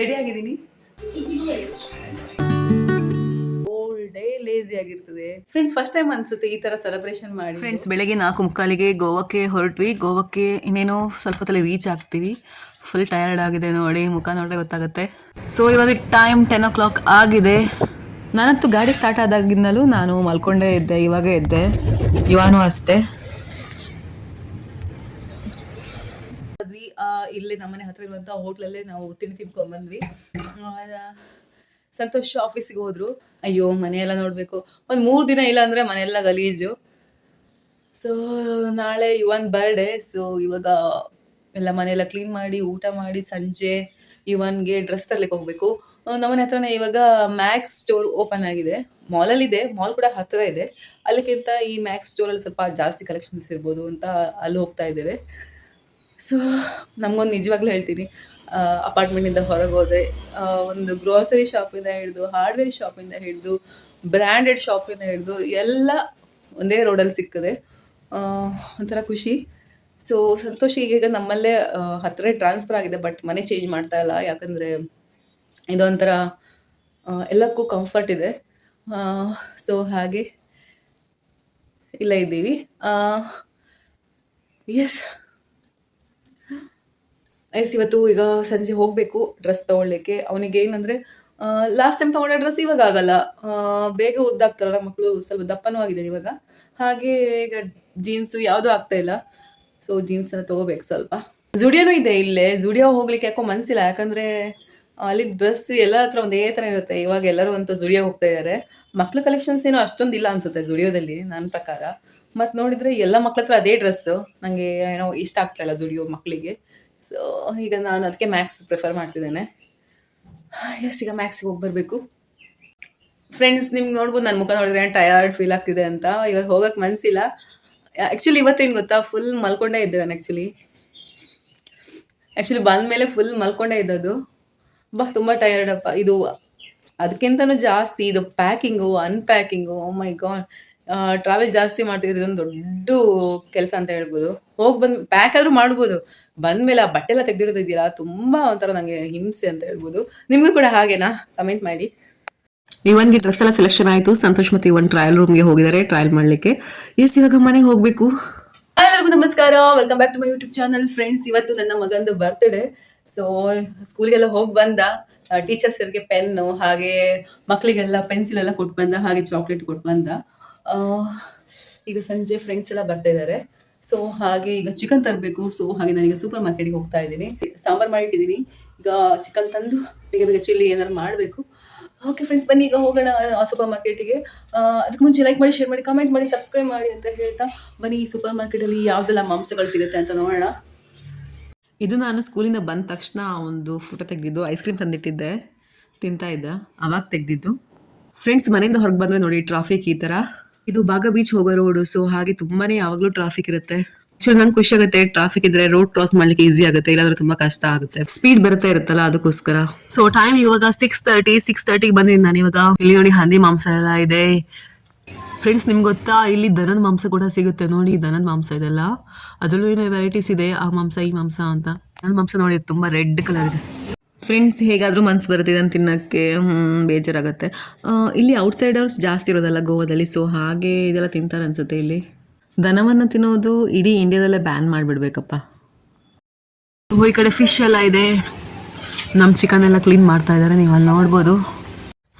Ready ಆಗಿದ್ದೀನಿ. Day ಆಗಿರ್ತದೆ. Friends first time ಅನ್ಸುತ್ತೆ ಈ ತರ ಸೆಲೆಬ್ರೇಷನ್ ಮಾಡಿ. ಫ್ರೆಂಡ್ಸ್ ಬೆಳಗ್ಗೆ ನಾಲ್ಕು ಮುಕ್ಕಾಲಿಗೆ ಗೋವಾಕ್ಕೆ ಹೊರಟ್ವಿ. ಗೋವಾಕ್ಕೆ ಇನ್ನೇನು ಸ್ವಲ್ಪ ತಲೆ ರೀಚ್ ಆಗ್ತೀವಿ. ಫುಲ್ ಟಯರ್ಡ್ ಆಗಿದೆ ನೋಡಿ, ಮುಖ ನೋಡ್ರೆ ಗೊತ್ತಾಗುತ್ತೆ. ಸೊ ಇವಾಗ ಟೈಮ್ ಟೆನ್ ಓ ಕ್ಲಾಕ್ ಆಗಿದೆ. ನಾನಂತೂ ಗಾಡಿ ಸ್ಟಾರ್ಟ್ ಆದಾಗಿಂದಲೂ ನಾನು ಮಲ್ಕೊಂಡೇ ಇದ್ದೆ, ಇವಾಗ ಇದ್ದೆ. ಇವಾನು ಅಷ್ಟೇ. ಆ, ಇಲ್ಲೇ ನಮ್ಮನೆ ಹತ್ರ ಇರುವಂತ ಹೋಟ್ಲಲ್ಲೇ ನಾವು ತಿಂಡಿ ತಿನ್ಕೊಂಡ್ ಬಂದ್ವಿ. ಸಂತೋಷ ಆಫೀಸಿಗೆ ಹೋದ್ರು. ಅಯ್ಯೋ ಮನೆಯೆಲ್ಲ ನೋಡ್ಬೇಕು. ಒಂದ್ ಮೂರ್ ದಿನ ಇಲ್ಲ ಅಂದ್ರೆ ಮನೆಯೆಲ್ಲ ಗಲೀಜು. ಸೊ ನಾಳೆ ಇವನ್ ಬರ್ಡೇ ಸೊ ಇವಾಗ ಎಲ್ಲ ಮನೆಯೆಲ್ಲ ಕ್ಲೀನ್ ಮಾಡಿ ಊಟ ಮಾಡಿ ಸಂಜೆ ಇವನ್ಗೆ ಡ್ರೆಸ್ ತರ್ಲಿಕ್ಕೆ ಹೋಗ್ಬೇಕು. ನಮ್ಮನೆ ಹತ್ರನೇ ಇವಾಗ ಮ್ಯಾಕ್ಸ್ ಸ್ಟೋರ್ ಓಪನ್ ಆಗಿದೆ. ಮಾಲಲ್ಲಿ ಇದೆ ಮಾಲ್ ಕೂಡ ಹತ್ರ ಇದೆ. ಅಲ್ಲಿಗಿಂತ ಈ ಮ್ಯಾಕ್ಸ್ ಸ್ಟೋರಲ್ಲಿ ಸ್ವಲ್ಪ ಜಾಸ್ತಿ ಕಲೆಕ್ಷನ್ಸ್ ಇರ್ಬೋದು ಅಂತ ಅಲ್ಲಿ ಹೋಗ್ತಾ ಇದ್ದೇವೆ. ಸೊ, ನಮಗೊಂದು ನಿಜವಾಗ್ಲೂ ಹೇಳ್ತೀನಿ. ಅಪಾರ್ಟ್ಮೆಂಟಿಂದ ಹೊರಗೆ ಹೋದರೆ ಒಂದು ಗ್ರೋಸರಿ ಶಾಪಿಂದ ಹಿಡಿದು, ಹಾರ್ಡ್ವೇರ್ ಶಾಪಿಂದ ಹಿಡಿದು, ಬ್ರ್ಯಾಂಡೆಡ್ ಶಾಪಿಂದ ಹಿಡಿದು, ಎಲ್ಲ ಒಂದೇ ರೋಡಲ್ಲಿ ಸಿಕ್ಕದೆ. ಒಂಥರ ಖುಷಿ. ಸೊ, ಸಂತೋಷ ಈಗೀಗ ನಮ್ಮಲ್ಲೇ ಹತ್ತಿರ ಟ್ರಾನ್ಸ್ಫರ್ ಆಗಿದೆ, ಬಟ್ ಮನೆ ಚೇಂಜ್ ಮಾಡ್ತಾ ಇಲ್ಲ. ಯಾಕಂದರೆ, ಇದೊಂಥರ ಎಲ್ಲಕ್ಕೂ ಕಂಫರ್ಟ್ ಇದೆ. ಸೊ, ಹಾಗೆ ಇಲ್ಲ ಇದ್ದೀವಿ. ಎಸ್ ಎಸ್, ಇವತ್ತು ಈಗ ಸಂಜೆ ಹೋಗಬೇಕು ಡ್ರೆಸ್ ತೊಗೊಳ್ಲಿಕ್ಕೆ ಅವನಿಗೆ ಏನಂದರೆ ಲಾಸ್ಟ್ ಟೈಮ್ ತೊಗೊಂಡ ಡ್ರೆಸ್ ಇವಾಗ ಆಗಲ್ಲ. ಬೇಗ ಉದ್ದಾಗ್ತಾರಲ್ಲ ಮಕ್ಕಳು ಸ್ವಲ್ಪ ದಪ್ಪನೂ ಆಗಿದೆ ಇವಾಗ. ಹಾಗೆ ಈಗ ಜೀನ್ಸು ಯಾವುದೂ ಆಗ್ತಾ ಇಲ್ಲ. ಸೊ ಜೀನ್ಸನ್ನು ತೊಗೋಬೇಕು ಸ್ವಲ್ಪ. ಜುಡಿಯೋನೂ ಇದೆ ಇಲ್ಲೇ. ಜುಡಿಯೋ ಹೋಗ್ಲಿಕ್ಕೆ ಯಾಕೋ ಮನಸ್ಸಿಲ್ಲ ಯಾಕಂದರೆ, ಅಲ್ಲಿ ಡ್ರೆಸ್ ಎಲ್ಲ ಹತ್ರ ಒಂದೇ ಥರ ಇರುತ್ತೆ. ಇವಾಗ ಎಲ್ಲರೂ ಅಂತ ಜುಡಿಯೋ ಹೋಗ್ತಾ ಇದ್ದಾರೆ ಮಕ್ಳ ಕಲೆಕ್ಷನ್ಸ್ ಏನೋ ಅಷ್ಟೊಂದು ಇಲ್ಲ ಅನ್ಸುತ್ತೆ ಜುಡಿಯೋದಲ್ಲಿ ನನ್ನ ಪ್ರಕಾರ. ಮತ್ತು ನೋಡಿದರೆ ಎಲ್ಲ ಮಕ್ಳ ಹತ್ರ ಅದೇ ಡ್ರೆಸ್ಸು ನನಗೆ ಏನೋ ಇಷ್ಟ ಆಗ್ತಾಯಿಲ್ಲ ಜುಡಿಯೋ ಮಕ್ಕಳಿಗೆ ಸೊ ಈಗ ನಾನು ಅದಕ್ಕೆ ಮ್ಯಾಕ್ಸ್ ಪ್ರಿಫರ್ ಮಾಡ್ತಿದ್ದೇನೆ. ಎಸ್ ಈಗ ಮ್ಯಾಕ್ಸಿಗೆ ಹೋಗಿ ಬರಬೇಕು ಫ್ರೆಂಡ್ಸ್ ನಿಮ್ಗೆ ನೋಡ್ಬೋದು ನನ್ನ ಮುಖ ನೋಡಿದ್ರೆ ಟಯರ್ಡ್ ಫೀಲ್ ಆಗ್ತಿದೆ ಅಂತ. ಇವಾಗ ಹೋಗಕ್ಕೆ ಮನಸ್ಸಿಲ್ಲ ಆ್ಯಕ್ಚುಲಿ ಇವತ್ತೇನು ಗೊತ್ತಾ? ಫುಲ್ ಮಲ್ಕೊಂಡೇ ಇದ್ದೆ ನಾನು ಆ್ಯಕ್ಚುಲಿ ಆ್ಯಕ್ಚುಲಿ ಬಂದಮೇಲೆ ಫುಲ್ ಮಲ್ಕೊಂಡೇ ಇದ್ದದು ಬಾ, ತುಂಬ ಟಯರ್ಡಪ್ಪ ಇದು ಅದಕ್ಕಿಂತನೂ ಜಾಸ್ತಿ, ಇದು packing unpacking my god travel ಜಾಸ್ತಿ ಮಾಡ್ತಿದ್ರೆ ಇದೊಂದು ದೊಡ್ಡ ಕೆಲಸ ಅಂತ ಹೇಳ್ಬೋದು. ಹೋಗಿ ಬಂದು ಪ್ಯಾಕ್ ಆದರೂ ಮಾಡ್ಬೋದು. ಬಂದ್ಮೇಲೆ ಆ ಬಟ್ಟೆ ಎಲ್ಲ ತೆಗೆದಿಡೋದಿದೆಯಲ್ಲ ತುಂಬ ಒಂಥರ ನನಗೆ ಹಿಂಸೆ ಅಂತ ಹೇಳ್ಬೋದು. ನಿಮಗೂ ಕೂಡ ಹಾಗೇನಾ? ಕಮೆಂಟ್ ಮಾಡಿ. ಇವನ್ಗೆ ಡ್ರೆಸ್ ಎಲ್ಲ ಸೆಲೆಕ್ಷನ್ ಆಯಿತು. ಸಂತೋಷ್ ಮತ್ತು ಇವನ್ ಟ್ರಯಲ್ ರೂಮ್ಗೆ ಹೋಗಿದ್ದಾರೆ ಟ್ರಯಲ್ ಮಾಡಲಿಕ್ಕೆ. ಎಸ್ ಇವಾಗ ಮನೆಗೆ ಹೋಗಬೇಕು. ಎಲ್ಲರಿಗೂ ನಮಸ್ಕಾರ. Welcome back to my YouTube channel friends ಇವತ್ತು ನನ್ನ ಮಗಂದು ಬರ್ತ್ಡೇ ಸೊ ಸ್ಕೂಲ್ಗೆಲ್ಲ ಹೋಗಿ ಬಂದ. ಟೀಚರ್ಸರಿಗೆ ಪೆನ್ನು ಹಾಗೆ ಮಕ್ಕಳಿಗೆಲ್ಲ ಪೆನ್ಸಿಲ್ ಎಲ್ಲ ಕೊಟ್ಟು ಬಂದ ಹಾಗೆ ಚಾಕ್ಲೇಟ್ ಕೊಟ್ಟು ಬಂದ. ಈಗ ಸಂಜೆ ಫ್ರೆಂಡ್ಸ್ ಎಲ್ಲ ಬರ್ತಾ ಇದ್ದಾರೆ ಸೊ ಹಾಗೆ ಈಗ ಚಿಕನ್ ತರಬೇಕು. ಸೊ ಹಾಗೆ ನಾನೀಗ ಸೂಪರ್ ಮಾರ್ಕೆಟಿಗೆ ಹೋಗ್ತಾ ಇದ್ದೀನಿ. ಸಾಂಬಾರು ಮಾಡಿಟ್ಟಿದ್ದೀನಿ ಈಗ ಚಿಕನ್ ತಂದು, ಬೇಗ ಬೇಗ ಚಿಲ್ಲಿ ಏನಾದ್ರು ಮಾಡಬೇಕು. ಓಕೆ ಫ್ರೆಂಡ್ಸ್ ಬನ್ನಿ ಈಗ ಹೋಗೋಣ ಸೂಪರ್ ಮಾರ್ಕೆಟಿಗೆ ಅದಕ್ಕೆ ಮುಂಚೆ ಲೈಕ್ ಮಾಡಿ ಶೇರ್ ಮಾಡಿ ಕಮೆಂಟ್ ಮಾಡಿ ಸಬ್ಸ್ಕ್ರೈಬ್ ಮಾಡಿ ಅಂತ ಹೇಳ್ತಾ ಬನ್ನಿ. ಸೂಪರ್ ಮಾರ್ಕೆಟಲ್ಲಿ ಯಾವುದೆಲ್ಲ ಮಾಂಸಗಳು ಸಿಗುತ್ತೆ ಅಂತ ನೋಡೋಣ. ಇದು ನಾನು ಸ್ಕೂಲಿಂದ ಬಂದ ತಕ್ಷಣ ಒಂದು ಫೋಟೋ ತೆಗೆದಿದ್ದು ಐಸ್ ಕ್ರೀಮ್ ತಂದಿಟ್ಟಿದ್ದೆ. ತಿಂತಾ ಇದ್ದ. ಅವಾಗ ತೆಗೆದಿದ್ದು. ಫ್ರೆಂಡ್ಸ್ ಮನೆಯಿಂದ ಹೊರಗೆ ಬಂದರೆ ನೋಡಿ ಟ್ರಾಫಿಕ್ ಈ ಥರ ಇದು ಭಾಗ ಬೀಚ್ ಹೋಗೋ ರೋಡು ಸೊ ಹಾಗೆ ತುಂಬಾನೇ ಯಾವಾಗಲೂ ಟ್ರಾಫಿಕ್ ಇರುತ್ತೆ. ಆಕ್ಚುಲಿ ನಂಗೆ ಖುಷಿ ಆಗುತ್ತೆ ಟ್ರಾಫಿಕ್ ಇದ್ರೆ ರೋಡ್ ಕ್ರಾಸ್ ಮಾಡ್ಲಿಕ್ಕೆ ಈಸಿ ಆಗುತ್ತೆ, ಇಲ್ಲಾಂದ್ರೆ ತುಂಬಾ ಕಷ್ಟ ಆಗುತ್ತೆ. ಸ್ಪೀಡ್ ಬರುತ್ತೆ ಇರುತ್ತಲ್ಲ ಅದಕ್ಕೋಸ್ಕರ. ಸೊ ಟೈಮ್ ಇವಾಗ ಸಿಕ್ಸ್ ತರ್ಟಿ ಸಿಕ್ಸ್ ತರ್ಟಿಗೆ ಬಂದಿದ್ದೀನಿ ನಾನು ಇವಾಗ. ಇಲ್ಲಿ ನೋಡಿ ಹಂದಿ ಮಾಂಸ ಎಲ್ಲ ಇದೆ. ಫ್ರೆಂಡ್ಸ್ ನಿಮ್ಗೆ ಗೊತ್ತಾ? ಇಲ್ಲಿ ದನದ ಮಾಂಸ ಕೂಡ ಸಿಗುತ್ತೆ ನೋಡಿ, ದನದ ಮಾಂಸ ಇದೆಲ್ಲ. ಅದರಲ್ಲೂ ಏನೋ ವೆರೈಟೀಸ್ ಇದೆ, ಆ ಮಾಂಸ, ಈ ಮಾಂಸ ಅಂತ. ನನ್ನ ಮಾಂಸ ನೋಡಿ, ತುಂಬ ರೆಡ್ ಕಲರ್ ಇದೆ. ಫ್ರೆಂಡ್ಸ್ ಹೇಗಾದರೂ ಮನ್ಸು ಬರುತ್ತೆ ಇದನ್ನು ತಿನ್ನೋಕ್ಕೆ ಬೇಜಾರಾಗುತ್ತೆ. ಇಲ್ಲಿ ಔಟ್ಸೈಡರ್ಸ್ ಜಾಸ್ತಿ ಇರೋದಲ್ಲ ಗೋವಾದಲ್ಲಿ ಸೊ ಹಾಗೆ ಇದೆಲ್ಲ ತಿಂತಾರೆ ಅನಿಸುತ್ತೆ ಇಲ್ಲಿ. ದನವನ್ನು ತಿನ್ನೋದು ಇಡೀ ಇಂಡಿಯಾದಲ್ಲೇ ಬ್ಯಾನ್ ಮಾಡಿಬಿಡ್ಬೇಕಪ್ಪ. ಈ ಕಡೆ ಫಿಶ್ ಎಲ್ಲ ಇದೆ. ನಮ್ಮ ಚಿಕನ್ ಎಲ್ಲ ಕ್ಲೀನ್ ಮಾಡ್ತಾ ಇದ್ದಾರೆ ನೀವು ಅಲ್ಲಿ ನೋಡ್ಬೋದು.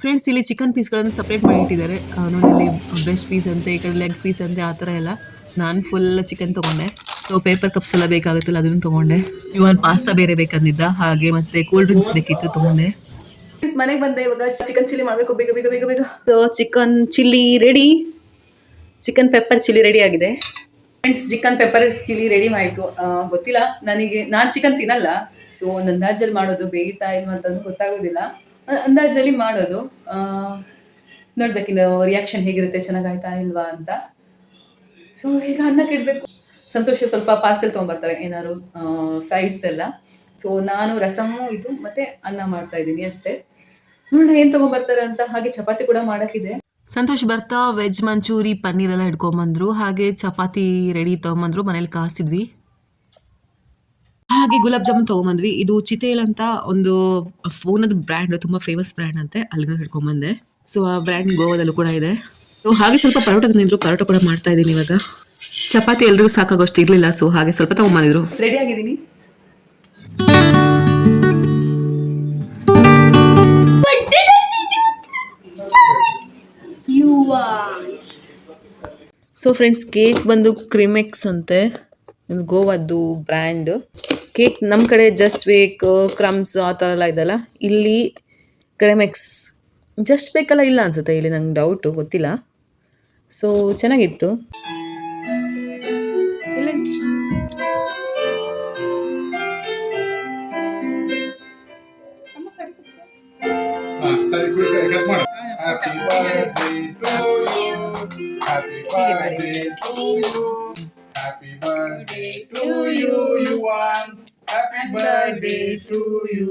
ಫ್ರೆಂಡ್ಸ್ ಇಲ್ಲಿ ಚಿಕನ್ ಪೀಸ್ಗಳನ್ನು ಸಪ್ರೇಟ್ ಮಾಡಿ ಇಟ್ಟಿದ್ದಾರೆ. ನೋಡಿ ಇಲ್ಲಿ ಬ್ರೆಸ್ಟ್ ಪೀಸ್ ಅಂತೆ ಈ ಕಡೆ ಲೆಗ್ ಪೀಸ್ ಅಂತೆ ಆ ಥರ ಎಲ್ಲ. ನಾನು ಫುಲ್ ಚಿಕನ್ ತೊಗೊಂಡೆ. ಸೊ ಪೇಪರ್ ಕಪ್ಸ್ ಎಲ್ಲ ಬೇಕಾಗುತ್ತಲ್ಲ ಅದನ್ನು ತೊಗೊಂಡೆ. ಇವನ್ ಪಾಸ್ತಾ ಬೇರೆ ಬೇಕಂದಿದ್ದ? ಹಾಗೆ ಮತ್ತೆ ಕೂಲ್ ಡ್ರಿಂಕ್ಸ್ ಬೇಕಿತ್ತು ತಗೊಂಡೆ. ಫ್ರೆಂಡ್ಸ್ ಮನೆಗೆ ಬಂದೆ ಇವಾಗ ಚಿಕನ್ ಚಿಲ್ಲಿ ಮಾಡಬೇಕು. ಬೇಗ ಬೇಗ ಬೇಗ ಬೇಗ. So chicken chilli ready chicken pepper chilli ready ಆಗಿದೆ. Friends chicken pepper chilli ready ಆಯ್ತು. ಗೊತ್ತಿಲ್ಲ. ನನಗೆ ನಾನು ಚಿಕನ್ ತಿನ್ನಲ್ಲ. ಸೊ ಒಂದು ಅಂದಾಜಲ್ಲಿ ಮಾಡೋದು ಬೇಯ್ತಾ ಇಲ್ವಾ ಅಂತಂದು ಗೊತ್ತಾಗೋದಿಲ್ಲ. ಅಂದಾಜಲ್ಲಿ ಮಾಡೋದು. ನೋಡ್ಬೇಕಿನ್ನು ರಿಯಾಕ್ಷನ್ ಹೇಗಿರುತ್ತೆ ಚೆನ್ನಾಗಾಯ್ತಾ ಇಲ್ವಾ ಅಂತ. ಸೊ ಈಗ ಅನ್ನಕ್ಕೆ ಇಡಬೇಕು ಸಂತೋಷ ಸ್ವಲ್ಪ ಪಾರ್ಸೆಲ್ ತೊಗೊಂಡ್ಬರ್ತಾರೆ ಏನಾದ್ರು ಸೈಡ್ಸ್ ಎಲ್ಲ. ಸೊ ನಾನು ರಸಮ್ಮು ಇದು ಮತ್ತೆ ಅನ್ನ ಮಾಡ್ತಾ ಇದ್ದೀನಿ ಅಷ್ಟೇ. ನೋಡೋಣ ಏನು ತಗೊಂಡ್ಬರ್ತಾರೆ ಅಂತ, ಹಾಗೆ ಚಪಾತಿ ಕೂಡ ಮಾಡಕ್ಕಿದೆ. ಸಂತೋಷ್ ಬರ್ತಾ ವೆಜ್ ಮಂಚೂರಿ, ಪನ್ನೀರ್ ಎಲ್ಲ ಹಿಡ್ಕೊಂಬಂದ್ರು, ಹಾಗೆ ಚಪಾತಿ ರೆಡಿ ತೊಗೊಂಬಂದ್ರು, ಮನೇಲಿ ಕಾಸಿದ್ವಿ. ಹಾಗೆ ಗುಲಾಬ್ ಜಾಮೂನ್ ತಗೊಂಬಂದ್ವಿ. ಇದು ಚಿತೇಳ್ ಅಂತ ಒಂದು ಫೋನದ ಬ್ರ್ಯಾಂಡ್ ತುಂಬಾ ಫೇಮಸ್ ಬ್ರ್ಯಾಂಡ್ ಅಂತೆ ಅಲ್ಲಿಗೆ ಹಿಡ್ಕೊಂಬಂದೆ. ಸೊ ಆ ಬ್ರ್ಯಾಂಡ್ ಗೋವಾದಲ್ಲೂ ಕೂಡ ಇದೆ. ಸೊ ಹಾಗೆ ಸ್ವಲ್ಪ ಪರೋಟ ತಂದಿದ್ರು, ಪರೋಟ ಕೂಡ ಮಾಡ್ತಾ ಇದ್ದೀನಿ ಇವಾಗ. ಚಪಾತಿ ಎಲ್ರಿಗೂ ಸಾಕಾಗೋಷ್ಟು ಇರಲಿಲ್ಲ ಸೊ ಹಾಗೆ ಸ್ವಲ್ಪ ತಗೊಂಬಂದಿದ್ರು ರೆಡಿ ಆಗಿದ್ದೀನಿ? ಸೊ ಫ್ರೆಂಡ್ಸ್ ಕೇಕ್ ಬಂದು ಕ್ರಿಮೆಕ್ಸ್ ಅಂತೆ. ಗೋವಾದ್ದು ಬ್ರ್ಯಾಂಡ್ ಕೇಕ್ ನಮ್ಮ ಕಡೆ ಜಸ್ಟ್ ಬೇಕ್ ಕ್ರಮ್ಸ್ ಆ ಥರ ಎಲ್ಲ ಇದೆಲ್ಲ. ಇಲ್ಲಿ ಕ್ರಿಮೆಕ್ಸ್ ಜಸ್ಟ್ ಬೇಕಲ್ಲ ಇಲ್ಲ ಅನ್ಸುತ್ತೆ ಇಲ್ಲಿ ನಂಗೆ ಡೌಟು ಗೊತ್ತಿಲ್ಲ. ಸೊ ಚೆನ್ನಾಗಿತ್ತು. ಹಾ, ಸರಿ quick ಆಗಿ cut ಮಾಡು. Happy birthday to you. Happy birthday to you. Happy birthday to you, Yuvan. Happy birthday to you.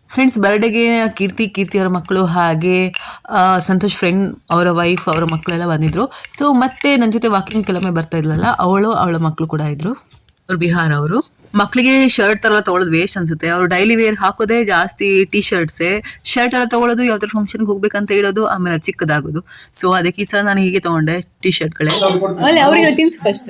Friends ಬರ್ಡೇಗೆ ಕೀರ್ತಿ ಕೀರ್ತಿ ಅವರ ಮಕ್ಕಳು ಹಾಗೆ ಸಂತೋಷ್ ಫ್ರೆಂಡ್ ಅವರ ವೈಫ್ ಅವರ ಮಕ್ಕಳೆಲ್ಲ ಬಂದಿದ್ರು. ಸೊ ಮತ್ತೆ ನನ್ನ ಜೊತೆ ವಾಕಿಂಗ್ ಕೆಲವೊಮ್ಮೆ ಬರ್ತಾ ಇದ್ಲಲ್ಲ ಅವಳು ಅವಳ ಮಕ್ಕಳು ಕೂಡ ಇದ್ರು. ಅವ್ರು ಬಿಹಾರ್ ಅವರು. ಮಕ್ಕಳಿಗೆ ಶರ್ಟ್ ಎಲ್ಲ ತೊಗೊಳೋದು ವೇಸ್ಟ್ ಅನ್ಸುತ್ತೆ. ಅವರು ಡೈಲಿ ವೇರ್ ಹಾಕೋದೇ ಜಾಸ್ತಿ ಟಿ ಶರ್ಟ್ಸೇ ಶರ್ಟ್ ಎಲ್ಲ ತೊಗೊಳೋದು ಯಾವ್ದಾರ ಫಂಕ್ಷನ್ಗೆ ಹೋಗ್ಬೇಕಂತ ಹೇಳೋದು ಆಮೇಲೆ ಚಿಕ್ಕದಾಗೋದು. ಸೊ ಅದಕ್ಕೆ ಈ ಸಲ ನಾನು ಹೀಗೆ ತಗೊಂಡೆ ಟಿ ಶರ್ಟ್ಗಳೇ. ಅಲ್ಲ ಅವರಿಗೆ ತಿನ್ಸು ಫಸ್ಟ್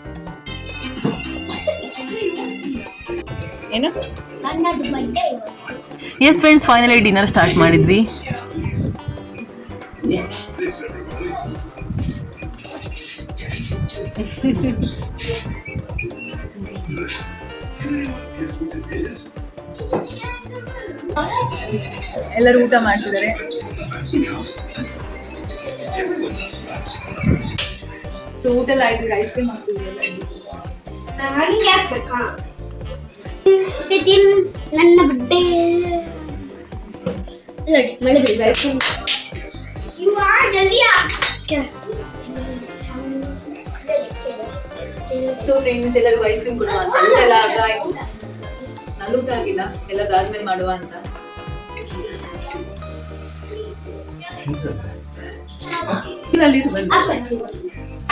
ಏನು? Yes friends finally dinner start ಮಾಡಿದ್ವಿ. ಎಲ್ಲರೂ ಊಟ ಮಾಡ್ತಿದ್ದಾರೆ. ಸೊ ಊಟ ಎಲ್ಲ ಆಯ್ತು ಐಸ್ ಕ್ರೀಮ್ ಹಾಕ್ಬೇಕಾ ತಿನ್ ನನ್ನ ಬಡ್ಡೆ. ನೋಡಿ ಮಳೆ ಇವ ಜಲ್ದಿ ಸೊ ಫ್ರೆಂಡ್ಸ್ ಎಲ್ಲರಿಗೂ ಐಸ್ ಕ್ರೀಮ್ ಕೊಡುವ ಅಂತ. ಊಟ ಎಲ್ಲ ಆಗ ಆಯ್ತು ನಂದು ಊಟ ಆಗಿಲ್ಲ. ಎಲ್ಲರದ್ದು ಆದ್ಮೇಲೆ ಮಾಡುವ ಅಂತ.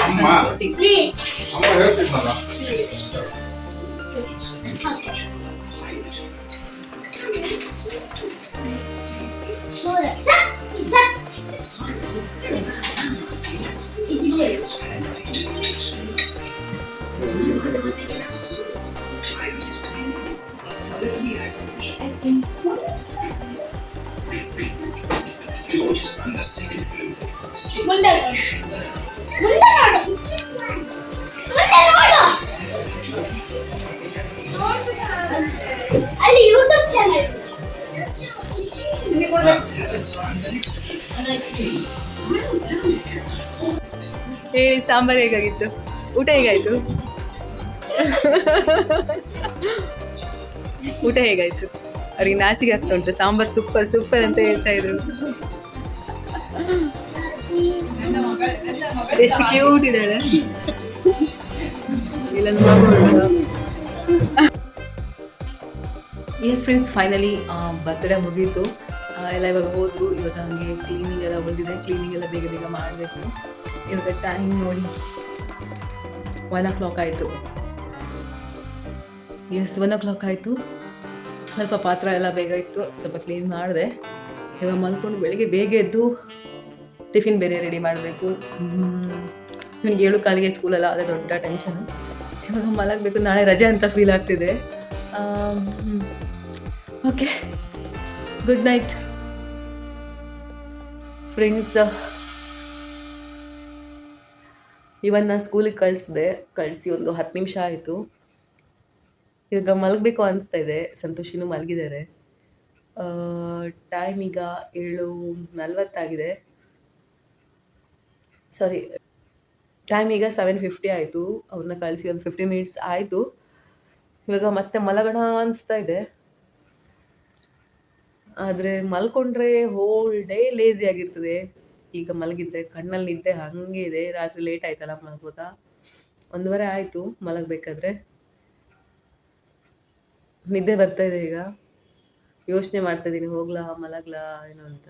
ಅಮ್ಮ ಅಮ್ಮ Look. ಅಲ್ಲಿ ಯೂಟ್ಯೂಬ್ ಚಾನಲ್ ಹೇಳಿ ಸಾಂಬಾರ್ ಹೇಗಾಗಿತ್ತು? ಊಟ ಹೇಗಾಯ್ತು? ಊಟ ಹೇಗಾಯ್ತು? ಅವ್ರಿಗೆ ನಾಚಿಗೆ ಆಗ್ತಾ ಉಂಟು. ಸಾಂಬಾರು ಸೂಪರ್ ಸೂಪರ್ ಅಂತ ಹೇಳ್ತಾ ಇದ್ರು. ಎಷ್ಟು ಕ್ಯೂಟ್ ಇದ್ದಾಳೆ. ಇಲ್ಲ ಮಗು ಫ್ರೆಂಡ್ಸ್ ಫೈನಲಿ ಬರ್ತ್ಡೇ ಮುಗೀತು. ಎಲ್ಲ ಇವಾಗ ಹೋದರು. ಇವಾಗ ಹಾಗೆ ಕ್ಲೀನಿಂಗ್ ಎಲ್ಲ ಉಳಿದಿದೆ. ಕ್ಲೀನಿಂಗ್ ಎಲ್ಲ ಬೇಗ ಬೇಗ ಮಾಡಬೇಕು. ಇವಾಗ ಟೈಮ್ ನೋಡಿ ಒನ್ ಓ ಕ್ಲಾಕ್ ಆಯಿತು. ಎಸ್ ಒನ್ ಓ ಕ್ಲಾಕ್ ಆಯಿತು. ಸ್ವಲ್ಪ ಪಾತ್ರ ಎಲ್ಲ ಬೇಗ ಇತ್ತು. ಸ್ವಲ್ಪ ಕ್ಲೀನ್ ಮಾಡಿದೆ. ಇವಾಗ ಮಲ್ಕೊಂಡು ಬೆಳಿಗ್ಗೆ ಬೇಗ ಎದ್ದು ಟಿಫಿನ್ ಬೇರೆ ರೆಡಿ ಮಾಡಬೇಕು. ನನಗೆ ಏಳು ಕಾಲಿಗೆ ಸ್ಕೂಲೆಲ್ಲ ಅದೇ ದೊಡ್ಡ ಟೆನ್ಷನು ಇವಾಗ ಮಲಗಬೇಕು. ನಾಳೆ ರಜೆ ಅಂತ ಫೀಲ್ ಆಗ್ತಿದೆ. ಓಕೆ ಗುಡ್ ನೈಟ್ ಫ್ರೆಂಡ್ಸ್ ಇವನ್ನ ಸ್ಕೂಲಿಗೆ ಕಳಿಸಿದೆ. ಕಳಿಸಿ ಒಂದು ಹತ್ತು ನಿಮಿಷ ಆಯಿತು. ಈಗ ಮಲಗಬೇಕು ಅನಿಸ್ತಾ ಇದೆ. ಸಂತೋಷಿನೂ ಮಲಗಿದ್ದಾರೆ ಟೈಮ್ ಈಗ ಏಳು ನಲ್ವತ್ತಾಗಿದೆ. ಸಾರಿ ಟೈಮ್ ಈಗ ಸೆವೆನ್ ಫಿಫ್ಟಿ ಆಯಿತು. ಅವ್ರನ್ನ ಕಳಿಸಿ ಒಂದು ಫಿಫ್ಟಿ ಮಿನಿಟ್ಸ್ ಆಯಿತು. ಇವಾಗ ಮತ್ತೆ ಮಲಗೋಣ ಅನಿಸ್ತಾ ಇದೆ. ಆದರೆ ಮಲ್ಕೊಂಡ್ರೆ ಹೋಲ್ ಡೇ ಲೇಜಿ ಆಗಿರ್ತದೆ. ಈಗ ಮಲಗಿದ್ರೆ ಕಣ್ಣಲ್ಲಿ ನಿದ್ದೆ ಹಂಗೆ ಇದೆ. ರಾತ್ರಿ ಲೇಟ್ ಆಯ್ತಲ್ಲ ಮಲಗೋದಾ ಒಂದುವರೆ ಆಯಿತು ಮಲಗಬೇಕಾದ್ರೆ. ನಿದ್ದೆ ಬರ್ತಾ ಇದೆ ಈಗ. ಯೋಚನೆ ಮಾಡ್ತಾ ಇದ್ದೀನಿ ಹೋಗ್ಲಾ, ಮಲಗ್ಲಾ, ಏನು ಅಂತ.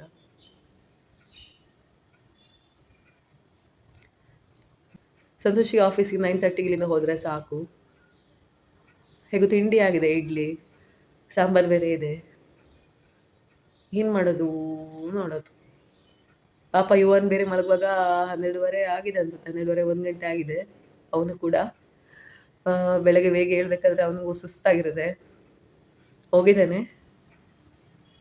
ಸಂತೋಷಿಗೆ ಆಫೀಸಿಗೆ ನೈನ್ ತರ್ಟಿಗೆ ಇಲ್ಲಿಂದ ಹೋದರೆ ಸಾಕು. ಹೇಗೂ ತಿಂಡಿ ಆಗಿದೆ, ಇಡ್ಲಿ, ಸಾಂಬಾರು ಬೇರೆ ಇದೆ. ಏನು ಮಾಡೋದು? ನೋಡೋದು. ಪಾಪ ಯುವನ್ ಬೇರೆ ಮಲಗುವಾಗ ಹನ್ನೆರಡುವರೆ ಆಗಿದೆ ಅನ್ಸುತ್ತೆ. ಹನ್ನೆರಡುವರೆ ಒಂದು ಗಂಟೆ ಆಗಿದೆ. ಅವನು ಕೂಡ ಬೆಳಗ್ಗೆ ಬೇಗ ಹೇಳ್ಬೇಕಾದ್ರೆ ಅವನಿಗೂ ಸುಸ್ತಾಗಿರುತ್ತೆ ಹೋಗಿದ್ದಾನೆ.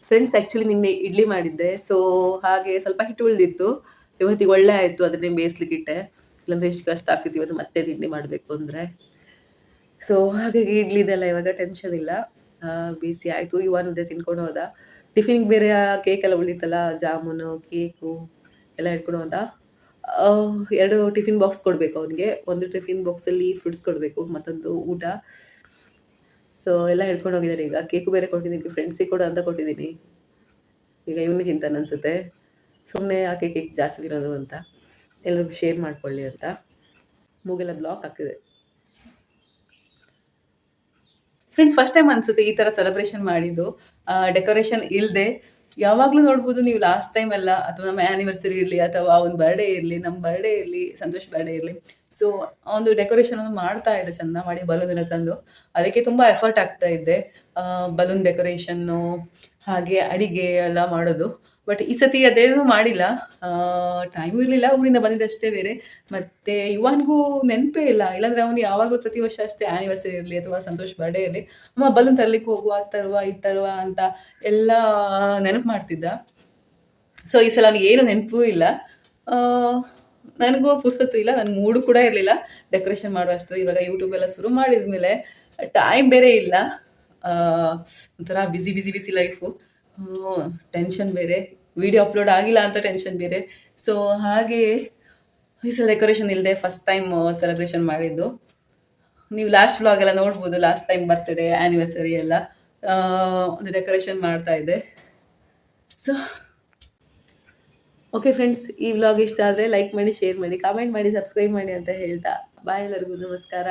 ಫ್ರೆಂಡ್ಸ್ ಆ್ಯಕ್ಚುಲಿ ನಿನ್ನೆ ಇಡ್ಲಿ ಮಾಡಿದ್ದೆ. ಸೊ ಹಾಗೆ ಸ್ವಲ್ಪ ಹಿಟ್ಟು ಉಳಿದಿತ್ತು. ಇವತ್ತಿಗೆ ಒಳ್ಳೆ ಆಯಿತು. ಅದನ್ನೇ ಬೇಯಿಸ್ಲಿಕ್ಕಿಟ್ಟೆ ಇಲ್ಲಾಂದ್ರೆ ಎಷ್ಟು ಕಷ್ಟ ಆಗ್ತಿತ್ತು. ಇವತ್ತು ಮತ್ತೆ ತಿಂಡಿ ಮಾಡಬೇಕು ಅಂದರೆ. ಸೊ ಹಾಗಾಗಿ ಇಡ್ಲಿ ಇದೆಲ್ಲ ಇವಾಗ ಟೆನ್ಷನ್ ಇಲ್ಲ. ಬಿಸಿ ಆಯಿತು. ಇವನದೇ ತಿನ್ಕೊಂಡು ಹೋದ. ಟಿಫಿನ್ಗೆ ಬೇರೆ ಕೇಕ್ ಎಲ್ಲ ಉಳಿತಲ್ಲ ಜಾಮೂನು ಕೇಕು ಎಲ್ಲ ಆ, ಎರಡು ಟಿಫಿನ್ ಬಾಕ್ಸ್ ಕೊಡಬೇಕು ಅವನಿಗೆ. ಒಂದು ಟಿಫಿನ್ ಬಾಕ್ಸಲ್ಲಿ ಫ್ರೂಟ್ಸ್ ಕೊಡಬೇಕು ಮತ್ತೊಂದು ಊಟ. ಸೊ ಎಲ್ಲ ಹಿಡ್ಕೊಂಡು ಹೋಗಿದ್ದಾರೆ ಈಗ. ಕೇಕು ಬೇರೆ ಕೊಟ್ಟಿದ್ದೀನಿ ಫ್ರೆಂಡ್ಸಿಗೆ ಕೂಡ ಅಂತ ಕೊಟ್ಟಿದ್ದೀನಿ. ಈಗ ಇವನಿಗೆ ತಿಂತಾನೆ ಅನ್ಸುತ್ತೆ. ಸುಮ್ಮನೆ ಯಾಕೆ ಕೇಕ್ ಜಾಸ್ತಿ ಇರೋದು ಅಂತ. ಎಲ್ಲರಿಗೂ ಶೇರ್ ಮಾಡ್ಕೊಳ್ಳಿ ಅಂತ. ಮೂಗೆಲ್ಲ ಬ್ಲಾಕ್ ಆಗ್ತಿದೆ ಫ್ರೆಂಡ್ಸ್ ಫಸ್ಟ್ ಟೈಮ್ ಅನ್ಸುತ್ತೆ ಈ ತರ ಸೆಲೆಬ್ರೇಷನ್ ಮಾಡಿದ್ದು. ಡೆಕೋರೇಷನ್ ಇಲ್ಲದೆ ಯಾವಾಗಲೂ ನೋಡ್ಬೋದು ನೀವು ಲಾಸ್ಟ್ ಟೈಮ್ ಎಲ್ಲ, ಅಥವಾ ನಮ್ಮ ಆ್ಯನಿವರ್ಸರಿ ಇರಲಿ, ಅಥವಾ ಒಂದು ಬರ್ಡೇ ಇರಲಿ, ನಮ್ಮ ಬರ್ಡೇ ಇರಲಿ, ಸಂತೋಷ್ ಬರ್ಡೇ ಇರಲಿ. ಸೊ ಒಂದು ಡೆಕೋರೇಷನ್ ಒಂದು ಮಾಡ್ತಾ ಇದ್ದೆ ಚಂದ ಮಾಡಿ ಬಲೂನ್ ಎಲ್ಲ ತಂದು. ಅದಕ್ಕೆ ತುಂಬ ಎಫರ್ಟ್ ಆಗ್ತಾ ಇದ್ದೆ. ಬಲೂನ್ ಡೆಕೋರೇಷನ್ನು ಹಾಗೆ ಅಡಿಗೆ ಎಲ್ಲ ಮಾಡೋದು. ಬಟ್ ಈ ಸತಿ ಅದೇನೂ ಮಾಡಿಲ್ಲ. ಟೈಮೂ ಇರಲಿಲ್ಲ, ಊರಿಂದ ಬಂದಿದ್ದಷ್ಟೇ ಬೇರೆ. ಮತ್ತು ಯುವನ್ಗೂ ನೆನಪೇ ಇಲ್ಲ. ಇಲ್ಲಾಂದ್ರೆ ಅವನು ಯಾವಾಗೂ ಪ್ರತಿ ವರ್ಷ ಅಷ್ಟೇ ಆ್ಯನಿವರ್ಸರಿ ಇರಲಿ ಅಥವಾ ಸಂತೋಷ್ ಬರ್ಡೇ ಇರಲಿ. ಅಮ್ಮ, ಬಲೂನ್ ತರಲಿಕ್ಕೆ ಹೋಗುವ ತರುವ ಈ ತರುವ ಅಂತ ಎಲ್ಲ ನೆನಪು ಮಾಡ್ತಿದ್ದ. ಸೊ ಈ ಸಲ ಅವನಿಗೆ ಏನು ನೆನಪೂ ಇಲ್ಲ. ನನಗೂ ಪುಸ್ತಕ ಇಲ್ಲ. ನನ್ನ ಮೂಡು ಕೂಡ ಇರಲಿಲ್ಲ. ಡೆಕೋರೇಷನ್ ಮಾಡುವಷ್ಟು ಇವಾಗ ಯೂಟ್ಯೂಬ್ ಎಲ್ಲ ಶುರು ಮಾಡಿದ್ಮೇಲೆ ಟೈಮ್ ಬೇರೆ ಇಲ್ಲ. ಒಂಥರ busy busy busy life tension ಬೇರೆ. ವಿಡಿಯೋ ಅಪ್ಲೋಡ್ ಆಗಿಲ್ಲ ಅಂತ ಟೆನ್ಷನ್ ಬೇರೆ. ಸೊ ಹಾಗೆ ಈ ಸಲ ಡೆಕೋರೇಷನ್ ಇಲ್ಲದೆ ಫಸ್ಟ್ ಟೈಮ್ ಸೆಲೆಬ್ರೇಷನ್ ಮಾಡಿದ್ದು. ನೀವು ಲಾಸ್ಟ್ ವ್ಲಾಗ್ ಎಲ್ಲ ನೋಡ್ಬೋದು ಲಾಸ್ಟ್ ಟೈಮ್ ಬರ್ತ್ಡೇ ಆ್ಯನಿವರ್ಸರಿ ಎಲ್ಲ. ಒಂದು ಡೆಕೋರೇಷನ್ ಮಾಡ್ತಾ ಇದ್ದೆ ಸೊ ಓಕೆ ಫ್ರೆಂಡ್ಸ್ ಈ ವ್ಲಾಗ್ ಇಷ್ಟ ಆದರೆ ಲೈಕ್ ಮಾಡಿ ಶೇರ್ ಮಾಡಿ ಕಾಮೆಂಟ್ ಮಾಡಿ ಸಬ್ಸ್ಕ್ರೈಬ್ ಮಾಡಿ ಅಂತ ಹೇಳ್ತಾ. ಬಾಯ್ ಎಲ್ಲರಿಗೂ, ನಮಸ್ಕಾರ.